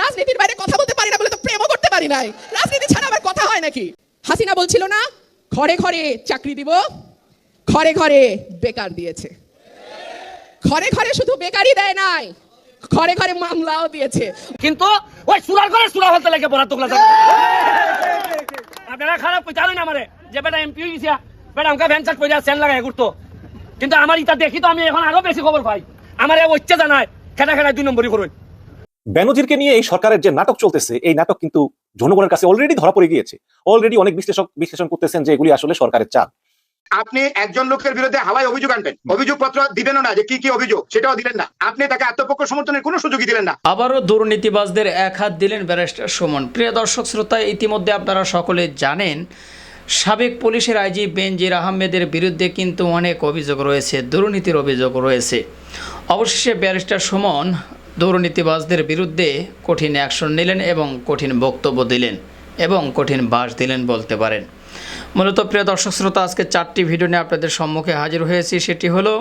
রাজনীতির বাইরে কথা বলতে পারি না বলে তো প্রেমও করতে পারি নাই। রাজনীতি ছাড়া আবার কথা হয় নাকি? হাসিনা বলছিল না, ঘরে ঘরে চাকরি দিব, ঘরে ঘরে বেকার দিয়েছে। ঘরে ঘরে শুধু বেকারই দেয় নাই, ঘরে ঘরে মামলাও দিয়েছে। কিন্তু ওই সুরার করে সুরা হতে লাগে বলা তোলা আপনারা খারাপ কই জানেন আমারে। যে বেটা এমপি হইছে বেটা আমাকে ভ্যানচার পয়সা সেন লাগাই ঘুরতো। কিন্তু আমার ইটা দেখি তো আমি এখন আরও বেশি খবর পাই। আমার ওইচ্ছে জানায় খেটা খেটা দুই নম্বরই করুন বেনজিরকে নিয়ে এই সরকারের যে নাটক চলতেছে এই নাটক কিন্তু জনগণের কাছে অলরেডি ধরা পড়ে গিয়েছে। অলরেডি অনেক বিশ্লেষক বিশ্লেষণ করতেছেন যে এগুলি আসলে সরকারের চাপ আপনি একজন লোকের বিরুদ্ধে হাওয়ায় অভিযোগ আনবেন। অভিযোগপত্র দিবেন না যে কি কি অভিযোগ সেটাও দিলেন না। আপনি তাকে আত্মপক্ষ সমর্থনের কোনো সুযোগই দিলেন না। আবারও দুর্নীতিবাজদের এক হাত দিলেন ব্যারিস্টার সুমন। প্রিয় দর্শক শ্রোতা ইতিমধ্যে আপনারা সকলে জানেন সাবেক পুলিশের আইজি বেনজির আহমেদের বিরুদ্ধে কিন্তু অনেক অভিযোগ রয়েছে দুর্নীতির অভিযোগ রয়েছে। অবশেষে ব্যারিস্টার সুমন দুর্নীতিবাজদের বিরুদ্ধে কঠিন অ্যাকশন নিলেন এবং কঠিন বক্তব্য দিলেন এবং কঠিন বাস দিলেন বলতে পারেন। মূলত প্রিয় দর্শক শ্রোতা, আজকে চারটি ভিডিও নিয়ে আপনাদের সম্মুখে হাজির হয়েছি। সেটি হলো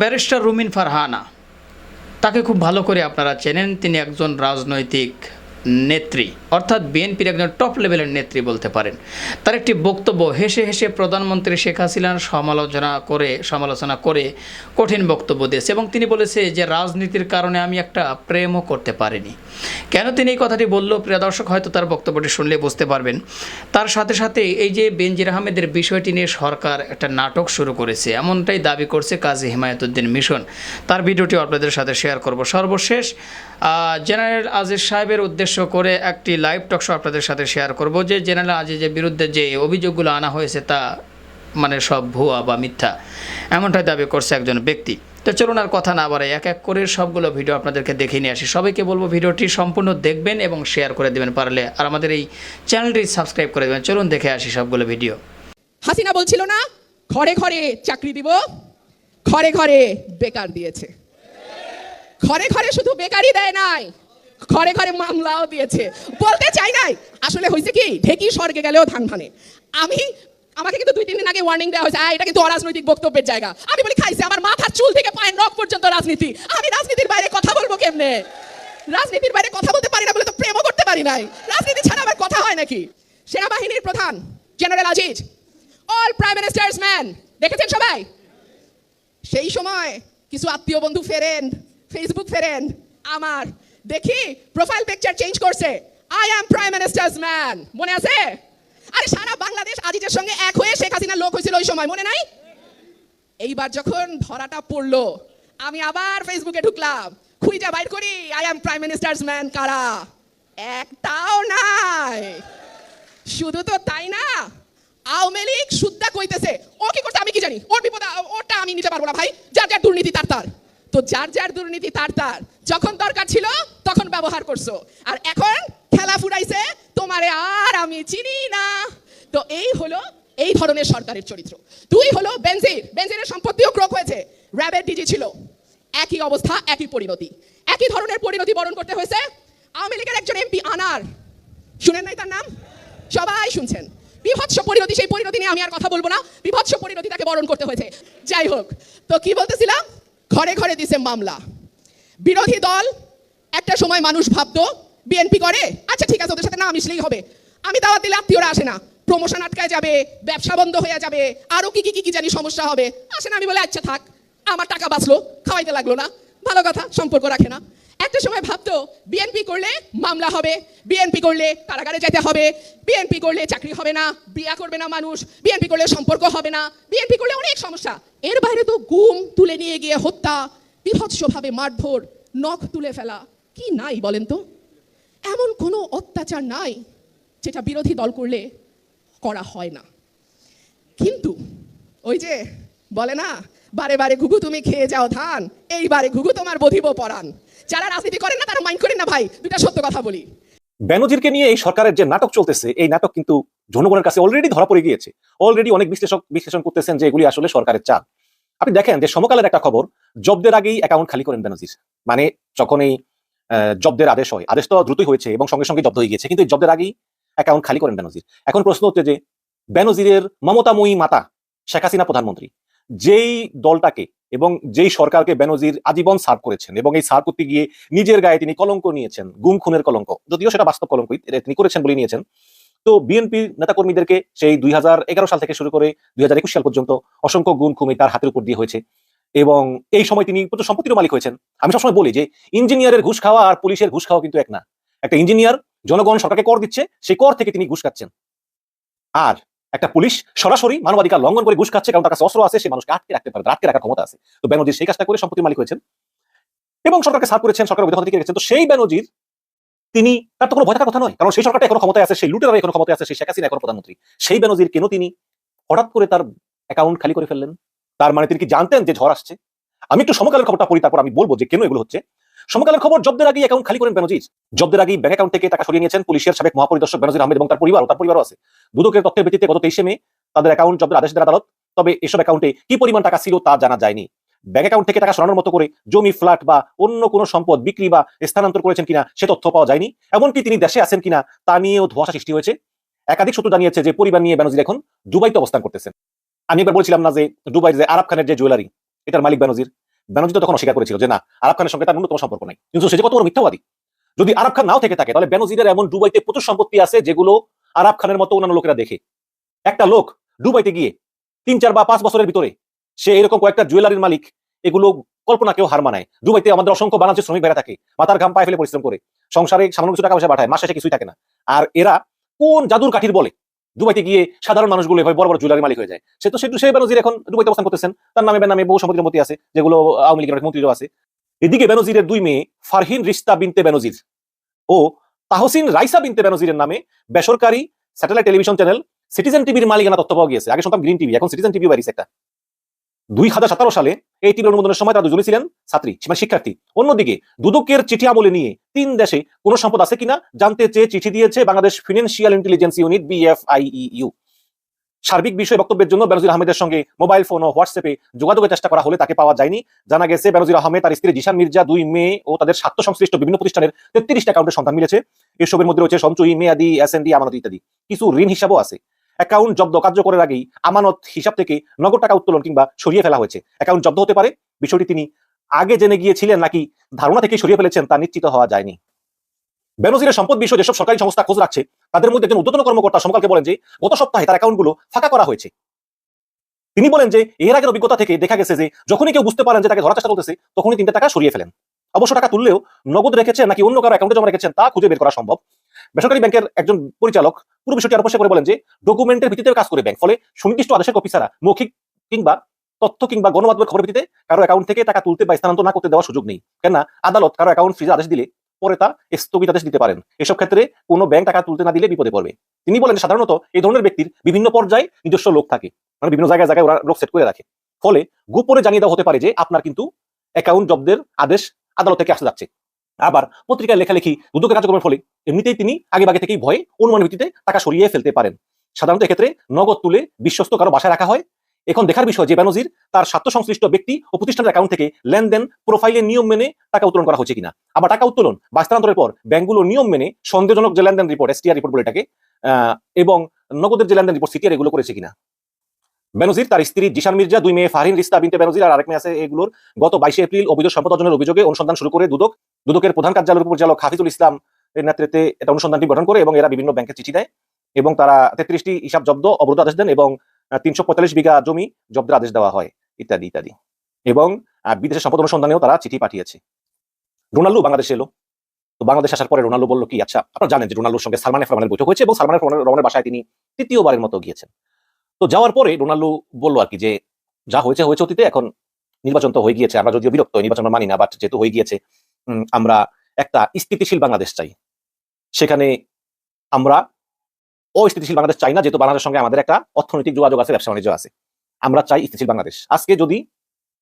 ব্যারিস্টার রুমিন ফারহানা। তাকে খুব ভালো করে আপনারা চেনেন। তিনি একজন রাজনৈতিক নেত্রী। অর্থাৎ বিএনপির একজন টপ লেভেলের নেত্রী বলতে পারেন। তার একটি বক্তব্য, হেসে হেসে প্রধানমন্ত্রী শেখ হাসিনার সমালোচনা করে সমালোচনা করে কঠিন বক্তব্য দিয়েছে এবং তিনি বলেছে যে, রাজনীতির কারণে আমি একটা প্রেমও করতে পারিনি। কেন তিনি এই কথাটি বলল? প্রিয় দর্শক, হয়তো তার বক্তব্যটি শুনলে বুঝতে পারবেন। তার সাথে সাথে এই যে বেনজির আহমেদের বিষয়টি নিয়ে সরকার একটা নাটক শুরু করেছে, এমনটাই দাবি করছে কাজী হিমায়তুদ্দিন মিশন। তার ভিডিওটি আপনাদের সাথে শেয়ার করব। সর্বশেষ জেনারেল আজিজ সাহেবের উদ্দেশ্য করে একটি লাইভ টক শো আপনাদের সাথে শেয়ার করব যে জেনারেল আজিজের বিরুদ্ধে যে অভিযোগগুলো আনা হয়েছে তা মানে সব ভুয়া বা মিথ্যা, এমনটাই দাবি করছে একজন ব্যক্তি। তো চলুন আর কথা না বাড়াই, এক এক করে সবগুলো ভিডিও আপনাদেরকে দেখে নিয়ে আসি। সবাইকে বলব ভিডিওটি সম্পূর্ণ দেখবেন এবং শেয়ার করে দেবেন পারলে, আর আমাদের এই চ্যানেলটি সাবস্ক্রাইব করে দেবেন। চলুন দেখে আসি সবগুলো ভিডিও হাসিনা বলছিল না, ঘরে ঘরে চাকরি দিব, ঘরে ঘরে বেকার দিয়েছে। ঘরে ঘরে শুধু বেকারই দেয় নাই ঘরে ঘরে মামলাও দিয়েছে। বলতে চাই নাই। আসলে হয়েছে কি? ঢেকি স্বর্গে গেলেও ধান ভানে আমি, আমাকে কিন্তু দুই তিন দিন আগে ওয়ার্নিং দেওয়া হয়েছে এটা কিন্তু অরাজনৈতিক বক্তব্যের জায়গা। আমি বলি, খাইছে, আমার মাথার চুল থেকে পায়ের নখ পর্যন্ত রাজনীতি। আমি রাজনীতির বাইরে কথা বলব কেমনে? রাজনীতির বাইরে কথা বলতে পারি না বলে তো প্রেমও করতে পারি নাই। রাজনীতি ছাড়া আবার কথা হয় নাকি? সেনাবাহিনীর প্রধান, general Aziz all prime minister's man দেখেছেন সবাই? সেই সময় কিছু আত্মীয় বন্ধু ফেরেন ফেসবুক ফেরেন, আমার দেখি প্রোফাইল পিকচার চেঞ্জ করছে। I am prime minister's man মনে আছে? আরে সারা বাংলাদেশ আজিজের সঙ্গে এক হয়ে শেখ হাসিনা লোক হয়েছিল ওই সময়, মনে নাই? এইবার যখন ধরাটা পড়ল, আমি আবার ফেসবুকে ঢুকলাম। খুঁজা বাইর করি I am prime minister's man কারা? একটাও নাই। শুধু তো তাই না, আওয়ামী লীগ সুদ্দা কইতেছে। ও কি করতে আমি কি জানি? ওর বিপদ, ওটা আমি নিতে পারব না ভাই। যার যার দুর্নীতি, তার তার। তো যার যার দুর্নীতি, তার তার। যখন দরকার ছিল, তখন ব্যবহার করছ। আর এখন খেলা ফুরাইছে, তোমারে আর আমি চিনি না। তো এই হলো, এই ধরনের সরকারের চরিত্র। দুই হলো বেনজির। বেনজিরের সম্পত্তিও ক্রোক হয়েছে। র্যাবের ডিজি ছিল। একই অবস্থা, একই পরিণতি। একই ধরনের পরিণতি বরণ করতে হয়েছে। আওয়ামী লীগের একজন এমপি আনার। শুনেন নাই তার নাম? সবাই শুনছেন। বিভৎস পরিণতি, সেই পরিণতি নিয়ে আমি আর কথা বলব না। বিভৎস পরিণতি তাকে বরণ করতে হয়েছে। যাই হোক, তো কি বলতেছিলাম? ঘরে ঘরে দিছে মামলা। বিরোধী দল, একটা সময় মানুষ ভাবতো বিএনপি করে আচ্ছা ঠিক আছে, ওদের সাথে না মিশলেই হবে। আমি দাওয়াত দিলে আত্মীয়রা আসে না। প্রমোশন আটকায় যাবে, ব্যবসা বন্ধ হয়ে যাবে আরও কি কি কি জানি সমস্যা হবে। আসে না, আমি বলে আচ্ছা থাক, আমার টাকা বাঁচলো, খাওয়াইতে লাগল না। ভালো কথা, সম্পর্ক রাখে না। একটা সময় ভাবতো বিএনপি করলে মামলা হবে বিএনপি করলে কারাগারে যেতে হবে বিএনপি করলে চাকরি হবে না, বিয়া করবে না মানুষ বিএনপি করলে সম্পর্ক হবে না বিএনপি করলে অনেক সমস্যা। এর বাইরে তো গুম, তুলে নিয়ে গিয়ে হত্যা, বিভৎসভাবে মারধর, নখ তুলে ফেলা। কি নাই বলেন তো? এমন কোনো অত্যাচার নাই যেটা বিরোধী দল করলে করা হয় না। কিন্তু ওই যে বলে না, বারে বারে ঘুঘু তুমি খেয়ে যাও ধান, এইবারে ঘুঘু তোমার বধিব পরাণ। যারা রাজনীতি করেন না, তারা মাইন্ড করেন না ভাই। দুটা সত্য কথা বলি। বেনজিরকে নিয়ে এই সরকারের যে নাটক চলতেছে, এই নাটক কিন্তু জনগণের কাছে অলরেডি ধরা পড়ে গিয়েছে। অলরেডি অনেক বিশ্লেষক বিশ্লেষণ করতেছেন যে এগুলি আসলে সরকারের চাপ আপনি দেখেন যে সমকালের একটা খবর, জব্দের আগেই অ্যাকাউন্ট খালি করেন বেনজির মানে যখন এই জব্দের আদেশ হয়, আদেশ তো দ্রুতই হয়েছে এবং সঙ্গে সঙ্গে জব্দ হয়ে গিয়েছে, কিন্তু জব্দের আগেই অ্যাকাউন্ট খালি করেন বেনজির এখন প্রশ্ন হচ্ছে যে বেনজিরের মমতাময়ী মাতা শেখ হাসিনা প্রধানমন্ত্রী, যেই দলটাকে এবং যেই সরকারকে বেনজির আজীবন সার্ভ করেছেন এবং এই সার্ভ করতে গিয়ে নিজের গায়ে তিনি কলঙ্ক নিয়েছেন, গুম খুনের কলঙ্ক, যদিও সেটা বাস্তব কলঙ্ক তিনি করেছেন বলে নিয়েছেন। তো বিএনপির নেতাকর্মীদেরকে সেই দুই সাল থেকে শুরু করে দুই হাজার একুশ সাল পর্যন্ত অসংখ্য গুম খুমি তার হাতের উপর দিয়ে হয়েছে এবং এই সময় তিনি প্রচুর সম্পত্তির মালিক হয়েছেন। আমি সবসময় বলি যে ইঞ্জিনিয়ারের ঘুষ খাওয়া আর পুলিশের ঘুষ খাওয়া কিন্তু এক না। একটা ইঞ্জিনিয়ার জনগণ সরকারকে কর দিচ্ছে, সেই কর থেকে তিনি ঘুষ খাচ্ছেন। আর একটা পুলিশ সরাসরি মানবাধিকার লঙ্ঘন করে ঘুষ খাচ্ছে, কারণ তার কাছে অস্ত্র আছে, সে মানুষকে আটকে রাখতে পারে আটকে রাখার ক্ষমতা আছে। তো বেনজির সেই কাজটা করে সম্পত্তির মালিক হয়েছেন। এবং সরকারকে সার্ভ করেছেন, সরকার বিধান থেকে গেছেন তো সেই বেনজির, তিনি, তার তো কোনো ভয় কথা নয়, কারণ সেই সরকারটা এখনও ক্ষমতায় আছে, সেই লুটেরা এখনও ক্ষমতায় আছে, সেই শেখ হাসিনা এখন প্রধানমন্ত্রী। সেই বেনজির কেন তিনি হঠাৎ করে তার অ্যাকাউন্ট খালি করে ফেললেন? তার মানে তিনি কি জানতেন যে ঝড় আসছে? আমি একটু সমকালের খবরটা পড়ি, তারপর আমি বলব যে কেন এগুলো হচ্ছে। সমকালের খবর, জব্দের আগেই অ্যাকাউন্ট খালি করেন বেনজির। জব্দের আগেই ব্যাংক অ্যাকাউন্ট থেকে টাকা সরিয়ে নিয়েছেন পুলিশের সাবেক মহাপরিদর্শক বেনজির আহমেদ এবং তার পরিবার ও তার পরিবারও আছে। দুদকের তথ্যের ভিত্তিতে গত তেইশে মে তাদের অ্যাকাউন্ট জব্দের আদেশ দেন আদালত। তবে এসব অ্যাকাউন্টে কি পরিমাণ টাকা ছিল তা জানা যায়নি। ব্যাংক অ্যাকাউন্ট থেকে টাকা সরানোর মতো করে জমি ফ্ল্যাট বা অন্য কোনো সম্পদ বিক্রি বা স্থানান্তর করেছেন কিনা সে তথ্য পাওয়া যায়নি। এমনকি তিনি দেশে আছেন কিনা তা নিয়েও ধোয়াশা সৃষ্টি হয়েছে। একাধিক সূত্র জানিয়েছে যে পরিবার নিয়ে বেনজির এখন দুবাইতে অবস্থান করতেছেন। আমি একবার বলছিলাম না যে দুবাই যে আরব খানের যে জুয়েলারি, এটার মালিক বেনজির। বেনজির তো তখন অস্বীকার করেছিল যে না, আরব খানের সঙ্গে তার ন্যূনতম সম্পর্ক নাই। কিন্তু সে যে কত বড় মিথ্যাবাদী। যদি আরব খান নাও থেকে থাকে, তাহলে বেনজিরের এমন দুবাইতে প্রচুর সম্পত্তি আছে যেগুলো আরব খানের মতো অন্যান্য লোকেরা দেখে। একটা লোক দুবাইতে গিয়ে তিন, চার বা পাঁচ বছরের ভিতরে সে এরকম কয়েকটা জুয়েলারির মালিক, এগুলো কল্পনা কেউ হার মানায়। দুবাইতে আমাদের অসংখ্য বাংলাদেশের শ্রমিক বেড়া থাকে মাথার ঘাম পায়ে ফেলে পরিশ্রম করে। সংসারে সামান্য কিছু টাকা পয়সা পাঠায়, মাসে কিছুই থাকে না। আর এরা কোন জাদুর কাঠির বলে? দুবাইতে গিয়ে সাধারণ মানুষগুলো এভাবে বড় বড় জুয়েলারি মালিক হয়ে যায়। সে তো সেটু সেই বেনজির এখন দুবাইতে অবস্থান করতেছেন। তার নামে নামে বহু সম্পত্তির মতো আছে, যেগুলো আওয়ামী লীগের মন্ত্রীরও আছে। এদিকে বেনজিরের দুই মেয়ে ফারহিন রিস্তা বিনতে বেনজির ও তাহসিন রাইসা বিনতে বেনজিরের নামে বেসরকারি স্যাটেলাইট টেলিভিশন চ্যানেল সিটিজেন টিভির মালিকানা তথ্য পাওয়া গিয়েছে। আগে শুনতাম গ্রিন টিভি, এখন সিটিজেন টিভি বাড়িছে একটা। দুই হাজার সতেরো সালে এই টিভির অনুমোদনের সময় তারা দুজনই ছিলেন ছাত্রী মানে শিক্ষার্থী। অন্যদিকে দুদকের চিঠি আমলে নিয়ে তিন দেশে কোনো সম্পদ আছে কিনা জানতে চেয়ে চিঠি দিয়েছে Bangladesh financial intelligence unit BFIU সার্বিক বিষয়ে বক্তব্যের জন্য বেনজির আহমেদের সঙ্গে মোবাইল ফোন ও হোয়াটসঅ্যাপে যোগাযোগের চেষ্টা করা হলে তাকে পাওয়া যায়নি। জানা গেছে, বেনজির আহমেদ, তার স্ত্রী জিশান মির্জা, দুই মেয়ে ও তাদের স্বার্থ সংশ্লিষ্ট বিভিন্ন প্রতিষ্ঠানের তেত্রিশটা অ্যাকাউন্টের সন্ধান মিলেছে। এসবের মধ্যে রয়েছে সঞ্চয়ী, মেয়াদি, এস এন ডি, আমানত ইত্যাদি। কিছু ঋণ হিসাবও আছে। অ্যাকাউন্ট জব্দ কার্যকরের আগেই আমানত হিসাব থেকে নগদ টাকা উত্তোলন কিংবা সরিয়ে ফেলা হয়েছে। অ্যাকাউন্ট জব্দ হতে পারে? বিষয়টি তিনি আগে জেনে গিয়েছিলেন নাকি ধারণা থেকে সরিয়ে ফেলেছেন তা নিশ্চিত হওয়া যায়নি। বেনজিরের সম্পদ বিষয়ে যেসব সরকারি সংস্থা খোঁজ রাখছে, তাদের মধ্যে একজন উদ্যতন কর্মকর্তা সমকালকে বলেন যে, গত সপ্তাহে তার অ্যাকাউন্টগুলো ফাঁকা করা হয়েছে। তিনি বলেন যে, এর আগের অভিজ্ঞতা থেকে দেখা গেছে যে, যখনই কেউ বুঝতে পারেন যে তাকে ধরার চেষ্টা করতেছে তখনই তিনটা টাকা সরিয়ে ফেলেন। অবশ্য টাকা তুললেও নগদ রেখেছেন নাকি অন্য কারও অ্যাকাউন্টে জমা রেখেছেন তা খুঁজে বের করা সম্ভব। বেসরকারি ব্যাংকের একজন পরিচালক পুরো বিষয়টি আরও করে বলেন যে ডকুমেন্টের ভিত্তিতে কাজ করে ব্যাংক ফলে সুনির্দিষ্ট আদেশের কপি ছাড়া মৌখিক কিংবা তথ্য কিংবা গণমাধ্যমের খবরের ভিত্তিতে কারও অ্যাকাউন্ট থেকে টাকা তুলতে বা স্থানান্তর না করতে দেওয়ার সুযোগ নেই। কেননা, আদালত কারও অ্যাকাউন্ট ফ্রিজে আদেশ দিলে পরে তা স্থগিতাদেশ দিতে পারেন। এসব ক্ষেত্রে কোনো ব্যাংক টাকা তুলতে না দিলে বিপদে পড়বে। তিনি বলেন সাধারণত এই ধরনের ব্যক্তির বিভিন্ন পর্যায়ে নিজস্ব লোক থাকে। মানে বিভিন্ন জায়গায় জায়গায় ওরা লোক সেট করে রাখে। ফলে গোপনে জানিয়ে দেওয়া হতে পারে যে, আপনার কিন্তু অ্যাকাউন্ট জব্দের আদেশ আদালত থেকে আসতে যাচ্ছে। আবার পত্রিকায় লেখালেখি দুদকের কার্যক্রমের ফলে এমনিতেই তিনি আগে বাগে থেকেই ভয়ে অনুমান ভিত্তিতে টাকা সরিয়ে ফেলতে পারেন। সাধারণত এক্ষেত্রে নগদ তুলে বিশ্বস্ত কারও বাসায় রাখা হয়। এখন দেখার বিষয় যে বেনজির তার স্বার্থ সংশ্লিষ্ট ব্যক্তি ও প্রতিষ্ঠানের অ্যাকাউন্ট থেকে লেনদেন প্রোফাইলের নিয়ম মেনে টাকা উত্তোলন করা হয়েছে কিনা। আবার টাকা উত্তোলন বা স্থানান্তরের পর ব্যাংকগুলো নিয়ম মেনে সন্দেহজনক যে লেনদেন রিপোর্ট এসটিআর রিপোর্ট বলে এটাকে এবং নগদের যে লেনদেন রিপোর্ট সিটিআর এগুলো করেছে কিনা। বেনজির তার স্ত্রী জিশান মির্জা, দুই মেয়ে ফাহিন রিস্তা, বিনতে বেনজির আর আরেক মেয়ে আছে এগুলোর গত বাইশে এপ্রিল অভিযোগ সম্পদ অর্জনের অভিযোগে অনুসন্ধান শুরু করে দুদক দুদকের প্রধান কার্যালয়ের পরিচালক হাফিজুল ইসলাম এর নেতৃত্বে এটা অনুসন্ধান টিম গঠন করে এবং এরা বিভিন্ন ব্যাংকে চিঠি দেয় এবং তারা তেত্রিশটি হিসাব জব্দ, অবরোধ আদেশ দেন এবং তিনশো পঁয়তাল্লিশ বিঘা জমি জব্দের আদেশ দেওয়া হয়, ইত্যাদি ইত্যাদি। এবং বিদেশের সম্পদ অনুসন্ধানেও তারা চিঠি পাঠিয়েছে। রোনাল্ডো বাংলাদেশে এলো। তো বাংলাদেশ আসার পরে রোনাল্ডো বলল, কি আচ্ছা আপনারা জানেন যে রোনাল্ডোর সঙ্গে সালমান এফ রহমানের বৈঠক হয়েছে এবং সালমান রহমানের বাসায় তিনি তৃতীয়বারের মতো গিয়েছেন। তো যাওয়ার পরে রোনাল্ডো বলল আর কি যে, যা হয়েছে হয়েছে অতীতে, এখন নির্বাচন তো হয়ে গিয়েছে। আমরা যদিও বিরক্ত, নির্বাচন মানি না বাট যেহেতু হয়ে গিয়েছে আমরা একটা স্থিতিশীল বাংলাদেশ চাই। সেখানে আমরা অস্থিতিশীল বাংলাদেশ চাই না, যেহেতু বাংলাদেশের সঙ্গে আমাদের একটা অর্থনৈতিক যোগাযোগ আছে, ব্যবসা বাণিজ্য আছে। আমরা চাই স্থিতিশীল বাংলাদেশ। আজকে যদি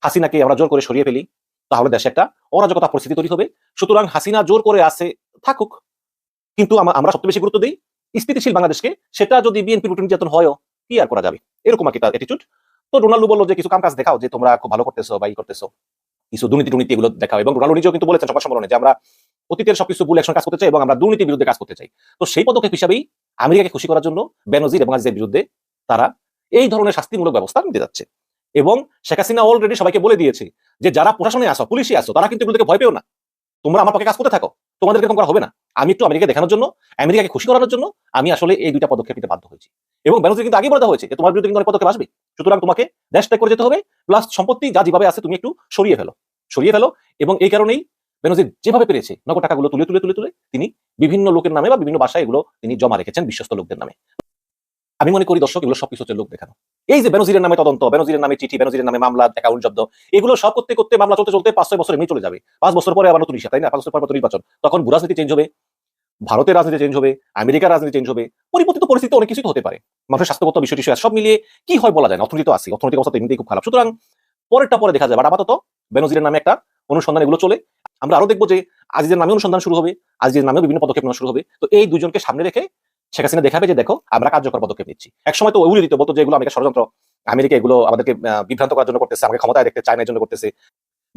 হাসিনাকে আমরা জোর করে সরিয়ে ফেলি, তাহলে দেশে একটা অরাজকতা পরিস্থিতি তৈরি হবে। সুতরাং হাসিনা জোর করে আছে, থাকুক। কিন্তু আমরা সবচেয়ে বেশি গুরুত্ব দিই স্থিতিশীল বাংলাদেশকে। সেটা যদি বিএনপি রুটিন নির্যাতন হয়, কি আর করা যাবে? এরকম একটা অ্যাটিটিউড তো রোনাল্ডো বলল যে, কিছু কাম কাজ দেখাও যে তোমরা খুব ভালো করতেছো বা ই করতেছো। কিছু দুর্নীতি দুর্নীতি এগুলো দেখাও। এবং রোনাল্ডো নিজেও কিন্তু বলেছেন সংবাদ সম্মেলনে যে আমরা অতীতের সবকিছু ভুল একসঙ্গে কাজ করতে চাই এবং আমরা দুর্নীতির বিরুদ্ধে কাজ করতে চাই। তো সেই পদক্ষেপ হিসাবেই আমেরিকাকে খুশি করার জন্য বেনজির এবং আজিজের বিরুদ্ধে তারা এই ধরনের শাস্তিমূলক ব্যবস্থা নিতে যাচ্ছে। এবং শেখ হাসিনা অলরেডি সবাইকে বলে দিয়েছে যে, যারা প্রশাসনে আসো, পুলিশে আসো, তারা কিন্তু এগুলো থেকে ভয় পেও না। তোমরা আমার পক্ষে কাজ করতে থাকো। তোমাদের এরকম করা হবে না। আমি একটু আমেরিকা দেখানোর জন্য, আমেরিকাকে খুশি করানোর জন্য আমি আসলে এই দুইটা পদক্ষেপ নিতে বাধ্য হয়েছি। এবং ব্যানার্জি কিন্তু আগে বলা হয়েছে যে, তোমার বিরুদ্ধে কিন্তু অনেক পদক্ষেপ আসবে। সুতরাং তোমাকে দেশ ত্যাগ করে যেতে হবে, প্লাস সম্পত্তি যা যেভাবে আছে তুমি একটু সরিয়ে ফেলো। সরিয়ে ফেলো এবং এই কারণেই বেনজির যেভাবে পেরেছে নগদ টাকাগুলো তুলে তুলে তুলে তুলে তিনি বিভিন্ন লোকের নামে বা বিভিন্ন বাসায় এগুলো তিনি জমা রেখেছেন বিশ্বস্ত লোকদের নামে। আমি মনে করি দর্শক, এগুলো সবকিছু হচ্ছে লোক দেখানো। এই যে বেনজিরের নামে তদন্ত, বেনজিরের নামে চিঠি, বেনজিরের নামে মামলা অ্যাকাউন্ট জব্দ, এগুলো সব করতে করতে মামলা চলতে চলতে পাঁচ ছয় বছর এমনি চলে যাবে। পাঁচ বছর পরে আবার নতুন তাই না? পাঁচ বছর পর নির্বাচন। তখন রাজনীতি চেঞ্জ হবে, ভারতের রাজনীতি চেঞ্জ হবে, আমেরিকার রাজনীতি চেঞ্জ হবে, পরিবর্তিত পরিস্থিতি অনেক কিছুই তো হতে পারে। মানুষের স্বাস্থ্যগত বিষয় টিষয় সব মিলিয়ে কি হয় বলা যায় না? অর্থনীতি তো আছে অর্থনৈতিক অবস্থা এমনিতেই খুব খারাপ। সুতরাং পরেরটা পরে দেখা যাবে আর আপাতত বেনজিরের নামে একটা অনুসন্ধান, এগুলো চলে। আমরা আরও দেখব যে আজিজের নামে অনুসন্ধান শুরু হবে, আজিজের নামে বিভিন্ন পদক্ষেপ নেওয়া শুরু হবে। তো এই দুজনকে সামনে রেখে শেখ হাসিনা দেখাবে যে, দেখো, আমরা কার্যকর পদক্ষেপ নিচ্ছি। এক সময় তো উড়ে দিত বলতো যে এগুলো আমেরিকা ষড়যন্ত্র, আমেরিকা এগুলো আমাদেরকে বিভ্রান্ত করার জন্য করতেছে, আমাকে ক্ষমতায় দেখতে চায়নার জন্য করতেছে।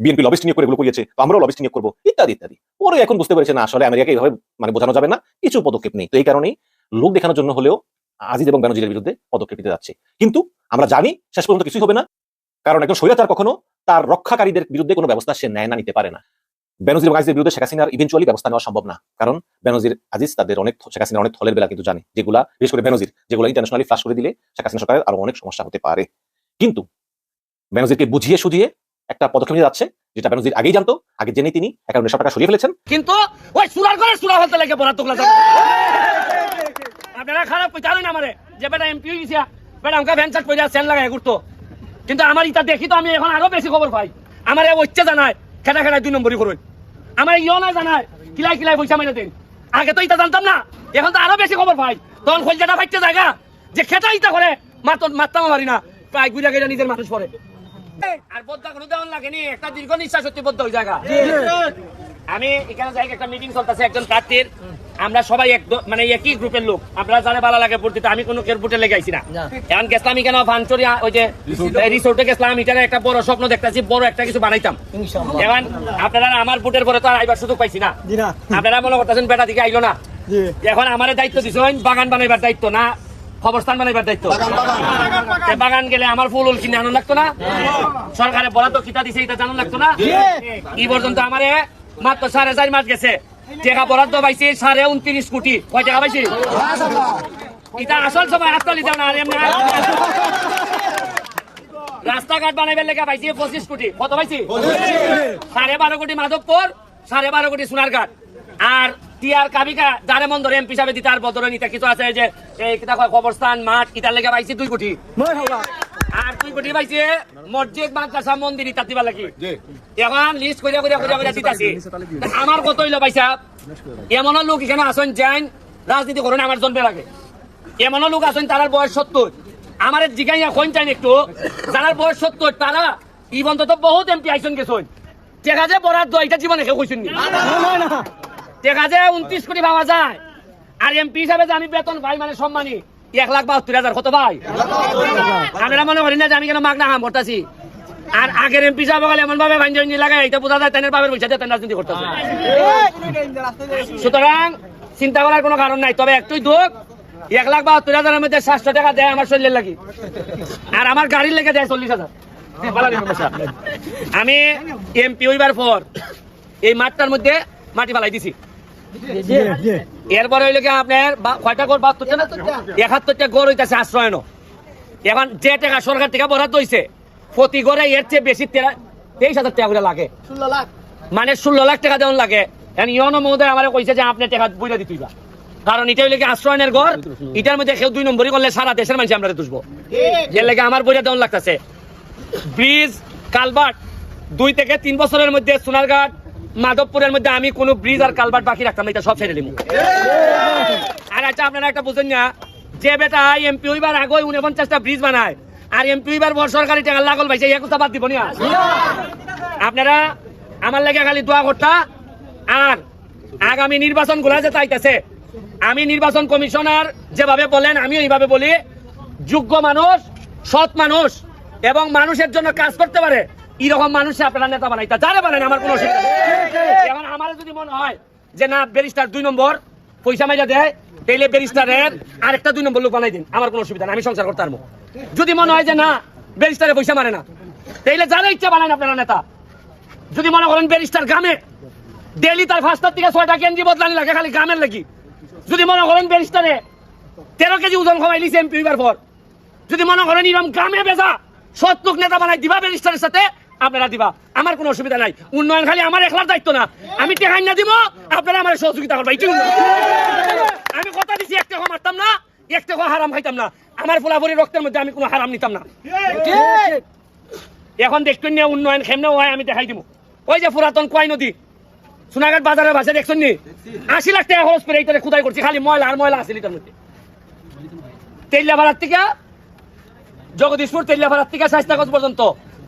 বিএনপি লবিস্ট নিয়োগ করে এগুলো করিয়েছে, তো আমরাও লবিস্ট নিয়োগ করব, ইত্যাদি ইত্যাদি। পরে এখন বুঝতে পেরেছে, না, আসলে আমেরিকাকে এইভাবে মানে বোঝানো যাবে না, কিছু পদক্ষেপ নেই। তো এই কারণেই লোক দেখানোর জন্য হলেও আজিজ এবং বেনজিরের বিরুদ্ধে পদক্ষেপ নিতে যাচ্ছে। কিন্তু আমরা জানি, শেষ পর্যন্ত কিছুই হবে না। কারণ একজন স্বৈরাচার কখনো তার রক্ষাকারীদের বিরুদ্ধে কোনো ব্যবস্থা সে নেয় না, নিতে পারে না। বেনজির আজিজের বিরুদ্ধে শেখ হাসিনার ইভেন্চুয়ালি ব্যবস্থা নেওয়া সম্ভব না। কারণ বেনজির আজিজ তাদের অনেক শেখ হাসিনার অনেক থলের বেলা কিন্তু জানে। যেগুলা, বিশেষ করে বেনজির, যেগুলো ইন্টারন্যাশনালি ফ্লাশ করে দিলে শেখ হাসিনা সরকারের আরও অনেক সমস্যা হতে পারে। কিন্তু বেনজিরকে বুঝিয়ে সুঝিয়ে একটা পদক্ষেপ নিয়ে যাচ্ছে, যেটা বেনজির আগেই জানতো, আগে জেনে তিনি একাউন্টে সব টাকা সরিয়ে ফেলেছেন। কিন্তু ওই সুরার করে সুরা হতে লাগে বরাত তোলা আপনারা খারাপ জানেন আমারে, যে বেটা এমপি হইছে, বেটা আমাকে ভ্যান পয়সা সেন লাগায় ঘুরতো। কিন্তু আমার ইটা দেখি তো আমি এখন আরও বেশি খবর পাই। আমার ওইচ্ছে জানায় খেটা খেটা দুই নম্বরই করুন আমার ইও না জানায় কিলাই কিলাই পয়সা মেরে দিন। আগে তো ইটা জানতাম না এখন তো আরও বেশি খবর পাই। তখন খোলজাটা ফাইতে জায়গা যে খেটা ইটা করে মারতাম পারি না প্রায় গুড়া গেলে নিজের মানুষ পরে আর বদ্ধা কোনো দেওয়ান লাগেনি একটা দীর্ঘ নিঃশ্বাস সত্যি বদ্ধ ওই জায়গা। আমি এখানে যাই একটা মিটিং চলতেছে একজন প্রার্থীর। আমরা সবাই এক মানে একই গ্রুপের লোক। আপনারা জানে ভালো লাগে ভোট দিতে আমি কোনো কেউ ভোটে লেগে আইছি না। এখন গেছিলাম এখানে ভানচুরি ওই যে রিসোর্টে গেছিলাম এখানে একটা বড় স্বপ্ন দেখতেছি বড় একটা কিছু বানাইতাম। এখন আপনারা আমার ভোটের পরে তো আর আইবার সুযোগ পাইছি না। আপনারা মনে করতেছেন বেটা দিকে আইলো না। এখন আমার দায়িত্ব দিছেন বাগান বানাইবার দায়িত্ব না খবরস্থান বানাইবার দায়িত্ব। বাগান গেলে আমার ফুল উল কিনে আনন্দ লাগতো না? সরকারে বরাদ্দ কিতা দিছে এটা জানান লাগতো না? কি পর্যন্ত আমারে মাত্র সাড়ে চার মাস গেছে। টাকা বরাদ্দ পাইছি সাড়ে উনত্রিশ কোটি। কয় টাকা পাইছি? এটা আসল সময় হাততালি দাও না রাস্তাঘাট বানাইবার লেখা পাইছি পঁচিশ কোটি। কত পাইছি? সাড়ে বারো কোটি মাধবপুর, সাড়ে বারো কোটি সোনারঘাট আর টিয়ার কাবিকা যারে মন ধরে এমপি হিসাবে দিতে আর বদরে নিতে কিছু আছে যে, এই কিতা কয় কবরস্থান, মাঠ, ইটার লেগে পাইছি দুই কোটি। আর দুই কোটি পাইছে? মসজিদ মাদ্রাসা মন্দির ইত্যাদি লাগি এখন লিস্ট করিয়া করিয়া করিয়া করিয়া দিতাছি। আমার কত হইল এমন লোক এখানে আসেন যাইন রাজনীতি করেন আমার জন্মে লাগে। এমন লোক আছেন তার বয়স সত্তর। আমার জিগাইয়া কোন চাইন একটু যার বয়স সত্তর তারা ইবন তো বহুত এমপি আইসন গেছন। টেকা যে বরাদ্দ এটা জীবনে কেউ কইছেন নি? টেকা যে উনত্রিশ কোটি পাওয়া যায়। আর এমপি হিসাবে যে আমি বেতন ভাই মানে সম্মানী। এক লাখ বাহাত্তর হাজার, কত ভাই? আমরা মনে করি না যে আমি কেন মাগনা হাম করতেছি। আর আগের এমপি সাহেব গেলে এমন ভাবে ভাঞ্জি লাগাই এটা বোঝা যায় তেনের বাবের পয়সা তেন রাজনীতি করতেছে। সুতরাং চিন্তা করার কোনো কারণ নাই, তবে একটুই দুঃখ, এক লাখ বাহাত্তর হাজারের মধ্যে সাতশো টাকা দেয় আমার শরীরের লাগি। আর আমার গাড়ির লেগে দেয় চল্লিশ হাজার। আমি এমপি হইবার পর এই মাঠটার মধ্যে মাটি ফালাই দিছি। এরপরে হইলে কি আপনার কয়টা গড় বাহাত্তরটা না? একাত্তরটা গড় হইতেছে আশ্রয়ন এখন যে টাকা সরকার থেকে বরাদ্দ হইছে প্রতি গড়ে এর চেয়ে বেশি তেইশ হাজার টাকা করে লাগে। মানে ষোলো লাখ টাকা দেওয়ান লাগে ইয়নো মহোদয় আমার কইছে যে আপনি টাকা বইরা দিতেই বা কারণ এটা হইলে কি আশ্রয়নের ঘর এটার মধ্যে কেউ দুই নম্বরই করলে সারা দেশের মানুষ আমরা দুষবো। এর লেগে আমার বইটা দেওয়ান লাগতেছে। ব্রিজ কালভার্ট দুই থেকে তিন বছরের মধ্যে সোনারঘাট মাধবপুরের মধ্যে আমি কোনো ব্রিজ আর কালভার্ট বাকি রাখতাম এটা সব ছেড়ে দিব আর আচ্ছা আপনারা একটা বুঝেন না, যে বেটা এমপি হইবার আগে উনপঞ্চাশটা ব্রিজ বানায়, আর এমপি হইবার বড় সরকারি টাকা লাগল ভাই, সেই একুশটা বাদ দিব না। আপনারা, আমার লেগে খালি দোয়া করতা, আর আগামী নির্বাচনগুলা যে তাইতেছে আমি নির্বাচন কমিশনার যেভাবে বলেন আমি এইভাবে বলি, যোগ্য মানুষ, সৎ মানুষ, এবং মানুষের জন্য কাজ করতে পারে এরকম মানুষে আপনারা নেতা বানাইতা। যারা বানান আমার কোনো অসুবিধা এখন আমার যদি মনে হয় যে না ব্যারিস্টার দুই নম্বর পয়সা মাইজা দেয় তাইলে ব্যারিস্টারের আরেকটা দুই নম্বর লোক বানাই দিন। আমার কোনো অসুবিধা নেই আমি সংসার করতে পারব। যদি মনে হয় যে না ব্যারিস্টারে পয়সা মারে না তাইলে যারা ইচ্ছা বানায় না আপনারা নেতা। যদি মনে করেন ব্যারিস্টার গ্রামে ডেলি তার পাঁচটার থেকে ছয়টা কেন্দ্রি বদলানি লাগে খালি গ্রামের লাগি। যদি মনে করেন ব্যারিস্টারে তেরো কেজি ওজন কমাই নিছে এমপি পর যদি মনে করেন এরকম গ্রামে বেজা সৎ লোক নেতা বানাই দিবা ব্যারিস্টারের সাথে আপনারা দিবা। আমার কোনো অসুবিধা নাই। উন্নয়ন খালি আমার একলার দায়িত্ব না। আমি টেকাই না দিব আপনারা আমার সহযোগিতা করবা। আমি কথা দিছি এক টাকা মারতাম না এক টাকা হারাম খাইতাম না। আমার ফোলাফরি রক্তের মধ্যে আমি কোনো হারাম নিতাম না। এখন দেখতেন নিয়ে উন্নয়ন খেমনে হয় আমি দেখাই দিব ওই যে পুরাতন কয় নদী সোনাঘাট বাজারের ভাষা দেখছেন নি? আশি লাখ টাকা খরচ করে এইটারে খুদাই করছি, খালি ময়লা আর ময়লা আছে লিটার মধ্যে। তেলিয়াপাড়ার থেকে জগদীশপুর তেলিয়াপাড়ার থেকে শাস্তাগঞ্জ পর্যন্ত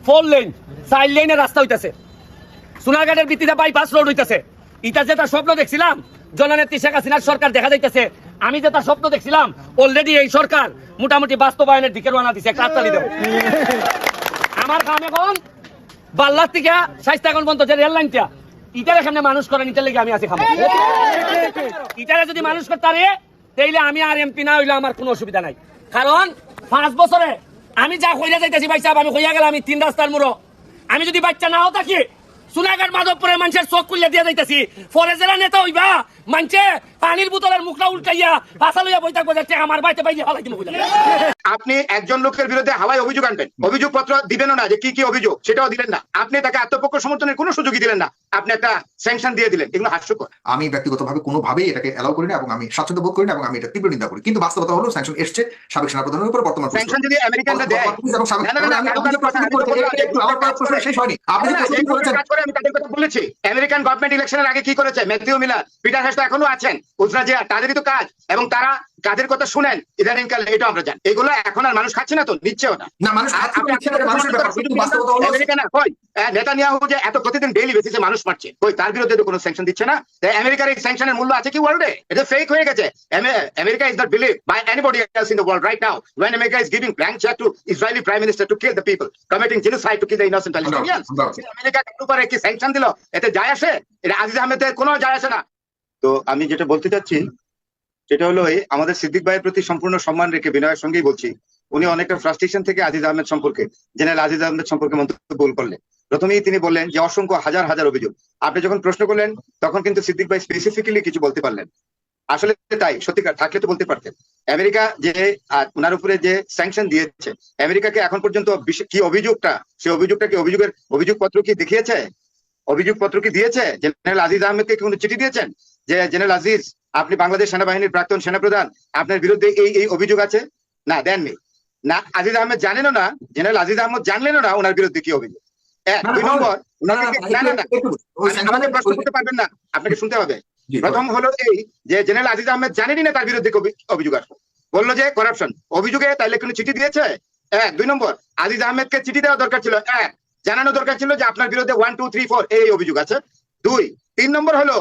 ফোর লেন চার লেনের রাস্তা হইতাছে। সোনারঘাটের ভিত্তিতে বাইপাস রোড হইতাছে। ইটা যেটা স্বপ্ন দেখছিলাম, জননেত্রী শেখ হাসিনার সরকার দেখা যাইতেছে। আমি যেটা স্বপ্ন দেখছিলাম অলরেডি এই সরকার মোটামুটি বাস্তবায়নের দিকে রওনা দিছে, একটা হাততালি দাও আমার কাম এখন বাল্লার থেকে শাস্তাগঞ্জ পর্যন্ত যে রেল লাইনটা ইটার সামনে মানুষ করেন, ইটার লেগে আমি আছি খাব ইটারে যদি মানুষ করতে পারে, তাইলে আমি আর এমপি না হইলে আমার কোনো অসুবিধা নাই। কারণ পাঁচ বছরে আমি যা কইরা যাইতেছি ভাই সাহেব, আমি কইয়া গেলাম, আমি তিন রাস্তার মুড়ো। আমি যদি বাচ্চা নাও থাকি সোনাঘাট মাধবপুরের মানুষের চোখ খুললে দিয়ে যাইতেছি। পরে জেলা নেতা হইবা মানছে পানির বোতলের মুখটা উল্টাইয়া পাশা লইয়া বই থাকব যাচ্ছে আমার বাড়িতে বাইরে ফালাই দিব আপনি একজন লোকের বিরুদ্ধে হাওয়ায় অভিযোগ আনবেন। অভিযোগ পত্র দিবেন না যে কি কি অভিযোগ সেটাও দিলেন না। আপনি তাকে আত্মপক্ষ সমর্থনের কোনো সুযোগই দিলেন না। আপনি একটা স্যাংশন দিয়ে দিলেন এগুলো হাস্যকর। আমি ব্যক্তিগতভাবে কোনোভাবেই এটাকে অ্যালাউ করি না এবং আমি স্বাচ্ছন্দ্য বোধ করি না এবং আমি এটা তীব্র নিন্দা করি। কিন্তু বাস্তবতা হলো স্যাংশন এসছে সাবেক সেনাপ্রধানের উপর বর্তমান স্যাংশন যদি আমেরিকানরা দেয়। এবং সাবেক- না, না, না, আপনি যে প্রশ্ন শেষ হয়নি। আপনি যে প্রশ্ন করেছেন করে আমি তাদের কথা বলেছি। আমেরিকান গভর্নমেন্ট ইলেকশনের আগে কি করেছে? ম্যাথিউ মিলার পিটার হেস্ট এখনও আছেন। উজরা জিয়া তাদেরই তো কাজ। এবং তারা কাদের কথা শুনেন? ইদানিংকালে এটা আমরা জানি। এগুলো এখন আর মানুষ খাচ্ছে না তো নিচ্ছেও না। না মানুষ আমেরিকা না কই? নেতানিয়াহু যে এত প্রতিদিন ডেইলি বেসিসে মানুষ মারছে কই তার বিরুদ্ধে তো কোনো স্যাংশন দিচ্ছে না। আমেরিকার এই স্যাংশনের মূল্য আছে কি ওয়ার্ল্ডে এটা ফেক হয়ে গেছে। America is not believe by anybody else in the world right now when America is giving blank check to Israeli prime minister to kill the people committing genocide to kill the innocent Palestinians America কার উপরে কি sanction দিল এতে যায় আসে? এটা আজিজ আহমেদের কোনো যায় আসে না। তো আমি যেটা বলতে চাচ্ছি সেটা হলো এই, আমাদের সিদ্দিক ভাইয়ের প্রতি সম্পূর্ণ সম্মান রেখে বিনয়ের সঙ্গেই বলছি, উনি অনেকটা ফ্রাস্ট্রেশন থেকে আজিজ আহমেদ সম্পর্কে, জেনারেল আজিজ আহমেদ সম্পর্কে মন্তব্য করলেন। প্রথমেই তিনি বললেন যে, অসংখ্য হাজার হাজার অভিযোগ। আপনি যখন প্রশ্ন করলেন, তখন কিন্তু সিদ্দিক ভাই স্পেসিফিক্যালি কিছু বলতে পারলেন। আসলে তাই, সত্যিকার, থাকলে তো বলতে পারতেন। আমেরিকা যে ওনার উপরে যে স্যাংশন দিয়েছে, আমেরিকাকে এখন পর্যন্ত কি অভিযোগটা সেই অভিযোগটা কি অভিযোগের অভিযোগপত্র কি দেখিয়েছে? অভিযোগপত্র কি দিয়েছে? জেনারেল আজিজ আহমেদকে কি কোনো চিঠি দিয়েছেন? যে, জেনারেল আজিজ আপনি বাংলাদেশ সেনাবাহিনীর প্রাক্তন সেনাপ্রধান আপনার বিরুদ্ধে এই এই অভিযোগ আছে? না দেননি। না আজিজ আহমেদ জানেনও না জেনারেল আজিজ আহমেদ জানলেনও না ওনার বিরুদ্ধে কি অভিযোগ। এক দুই নম্বর আমাদের প্রশ্ন করতে পারবেন না আপনাকে শুনতে হবে। প্রথম হলো এই যে জেনারেল আজিজ আহমেদ জানেনই না তার বিরুদ্ধে অভিযোগ আসবে বলল যে করাপশন অভিযোগে তাইলে কোনো চিঠি দিয়েছে? এক দুই নম্বর আজিজ আহমেদকে চিঠি দেওয়া দরকার ছিল। এক জানানো দরকার ছিল যে আপনার বিরুদ্ধে ওয়ান টু থ্রি ফোর এই অভিযোগ আছে। দুই তিন নম্বর হলো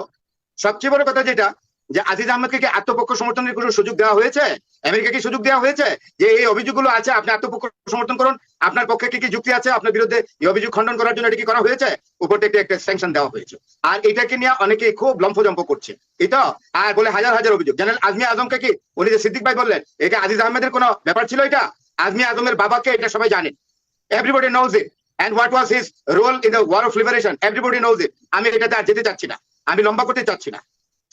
সবচেয়ে বড় কথা যেটা যে আজিজ আহমেদকে কি আত্মপক্ষ সমর্থনের কোনো সুযোগ দেওয়া হয়েছে? আমেরিকা কি সুযোগ দেওয়া হয়েছে? যে এই অভিযোগগুলো আছে, আপনি আত্মপক্ষ সমর্থন করুন। আপনার পক্ষে কি কি যুক্তি আছে? আপনার বিরুদ্ধে এই অভিযোগ খণ্ডন করার জন্য এটা কি করা হয়েছে? উপর থেকে একটা স্যাংশন দেওয়া হয়েছে। আর এটাকে নিয়ে অনেকে খুব লম্ফজম্প করছে। এটা আর বলে হাজার হাজার অভিযোগ। জেনারেল আজমি আজমকে কি উনি যে সিদ্দিক ভাই বললেন এটা আজিজ আহমেদের কোনো ব্যাপার ছিল এটা? আজমি আজমের বাবাকে এটা সবাই জানে। Everybody knows it and what was his role in the war of liberation everybody knows it আমি এটাতে আর যেতে চাচ্ছি না। আমি লম্বা করতে চাচ্ছি না।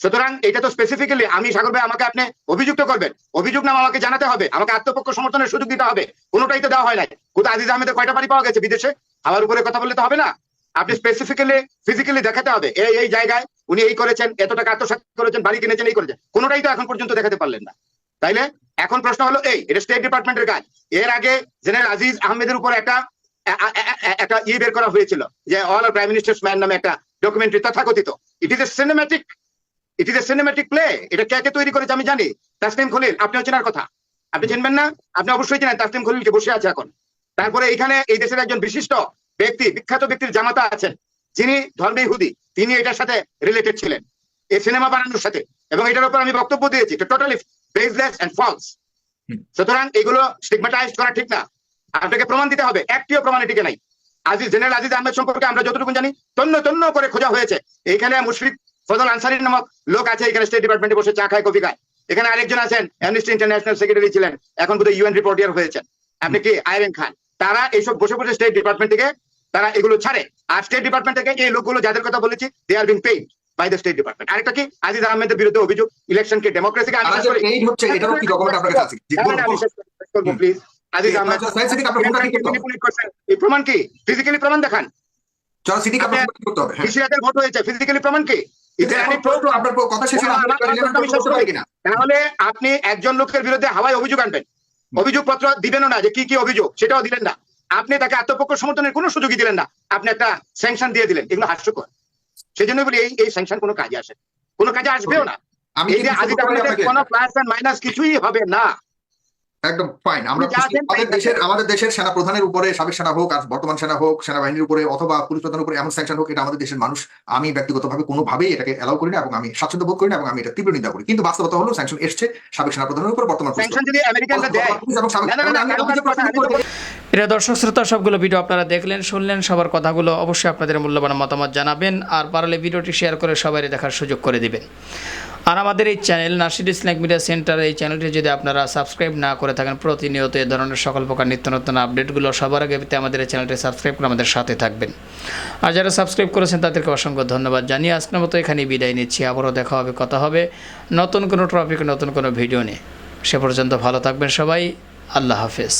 সুতরাং এটা তো স্পেসিফিক্যালি আমি, সাগর ভাই, আমাকে আপনি অভিযুক্ত করবেন। অভিযোগ নাম আমাকে জানাতে হবে। আমাকে আত্মপক্ষ সমর্থনের সুযোগ দিতে হবে। কোনোটাই তো দেওয়া হয় নাই। কোথাও আজিজ আহমেদের কয়টা বাড়ি পাওয়া গেছে বিদেশে? আমার উপরে কথা বললে তো হবে না। আপনি স্পেসিফিক্যালি ফিজিক্যালি দেখাতে হবে। এই এই জায়গায় উনি এই করেছেন, এত টাকা আত্মসাৎ করেছেন, বাড়ি কিনেছেন, এই করেছেন। কোনোটাই তো এখন পর্যন্ত দেখাতে পারলেন না। তাইলে এখন প্রশ্ন হলো, এই, এটা স্টেট ডিপার্টমেন্টের কাজ। এর আগে জেনারেল আজিজ আহমেদের উপর একটা একটা ইয়ে বের করা হয়েছিল যে অল প্রাইম মিনিস্টার্স ম্যান নামে একটা ডকুমেন্টারি তথাকথিত। It is a cinematic it is a cinematic play এটা কে কে তৈরি করেছে আমি জানি। তাসলিম খলিল আপনিও চেনার কথা। আপনি চিনবেন না? আপনি অবশ্যই চেনেন তাসলিম খলিলকে বসে আছে এখন। তারপরে এখানে এই দেশের একজন বিশিষ্ট ব্যক্তি বিখ্যাত ব্যক্তির জামাতা আছেন। যিনি ধর্মে হুদি তিনি এটার সাথে রিলেটেড ছিলেন। এই সিনেমা বানানোর সাথে। এবং এটার উপর আমি বক্তব্য দিয়েছি টোটালি বেসলেস এন্ড ফলস সুতরাং এগুলো স্টিগমাটাইজ করা ঠিক না। আপনাকে প্রমাণ দিতে হবে একটিও প্রমাণ এটিকে নাই। আজিজ জেনারেল আজিজ আহমেদ সম্পর্কে আমরা যতটুকু জানি তন্ন তন্ন করে খোঁজা হয়েছে। এইখানে মুশফিক ফজল আনসারি নামক লোক আছে এখানে স্টেট ডিপার্টমেন্টে বসে চা খায় কফি খায়। এখানে আরেকজন আছেন অ্যামনিস্টি ইন্টারন্যাশনাল সেক্রেটারি ছিলেন এখন বোধহয় ইউএন রিপোর্টিয়ার হয়েছেন। আপনি কি আইরেন খান? তারা এইসব বসে বসে স্টেট ডিপার্টমেন্ট থেকে তারা এগুলো ছাড়ে। আর স্টেট ডিপার্টমেন্ট থেকে এই লোকগুলো যাদের কথা বলেছি they are being paid by the state department আরেকটা কি? আজিজ আহমেদের বিরুদ্ধে অভিযোগ ইলেকশনকে ডেমোক্রেসিকে যে paid হচ্ছে এটারও কি ডকুমেন্ট আপনার কাছে আছে। প্লিজ আজিজ আহমেদ। এই প্রমাণ কি? ফিজিক্যালি প্রমাণ দেখান। সিদ্দিক, আপনার ফোনটা করতে হবে, হ্যাঁ। ভোট হয়েছে। ফিজিক্যালি প্রমাণ কি? আপনার কথা শেষ? তাহলে আপনি একজন লোকের বিরুদ্ধে হাওয়াই অভিযোগ আনবেন। অভিযোগ পত্র দিবেনও না যে কি কি অভিযোগ সেটাও দিলেন না। আপনি তাকে আত্মপক্ষ সমর্থনের কোনো সুযোগই দিলেন না। আপনি একটা স্যাংশন দিয়ে দিলেন এগুলো হাস্যকর। সেই জন্য বলি এই এই স্যাংশন কোনো কাজে আসে কোনো কাজে আসবেও না। এই যে? কোনো প্লাস এন্ড মাইনাস কিছুই হবে না। একদম ফাইন আমরা আমাদের দেশের আমাদের দেশের সেনা প্রধানের উপরে সাবেক সেনা হোক আর বর্তমান সেনা হোক সেনাবাহিনীর উপরে অথবা পুলিশ প্রধানের উপরে এমন স্যাংশন হোক এটা আমাদের দেশের মানুষ আমি ব্যক্তিগতভাবে কোনোভাবেই এটাকে এলাও করি না এবং আমি স্বাচ্ছন্দ্য বোধ করি না এবং আমি এটা তীব্র নিন্দা করি। কিন্তু বাস্তবতা হলো স্যাংশন এসছে সাবেক সেনা প্রধানের উপর বর্তমান প্রিয় দর্শক শ্রোতা সবগুলো ভিডিও আপনারা দেখলেন শুনলেন সবার কথাগুলো অবশ্যই আপনাদের মূল্যবান মতামত জানাবেন আর পারলে ভিডিওটি শেয়ার করে সবাই দেখার সুযোগ করে দিবেন। আর আমাদের এই channel Nasir Islam media centre, এই চ্যানেলটি যদি আপনারা সাবস্ক্রাইব না করে থাকেন, প্রতিনিয়ত এ ধরনের সকল প্রকার নিত্য নতুন আপডেটগুলো সবার আগে পেতে আমাদের এই চ্যানেলটি সাবস্ক্রাইব করে আমাদের সাথে থাকবেন। আর যারা সাবস্ক্রাইব করেছেন, তাদেরকে অসংখ্য ধন্যবাদ জানিয়ে আজকের মতো এখানেই বিদায় নিচ্ছি। আবারও দেখা হবে, কথা হবে নতুন কোনো টপিক নতুন কোনো ভিডিও নিয়ে। সে পর্যন্ত ভালো থাকবেন সবাই, আল্লাহ হাফেজ।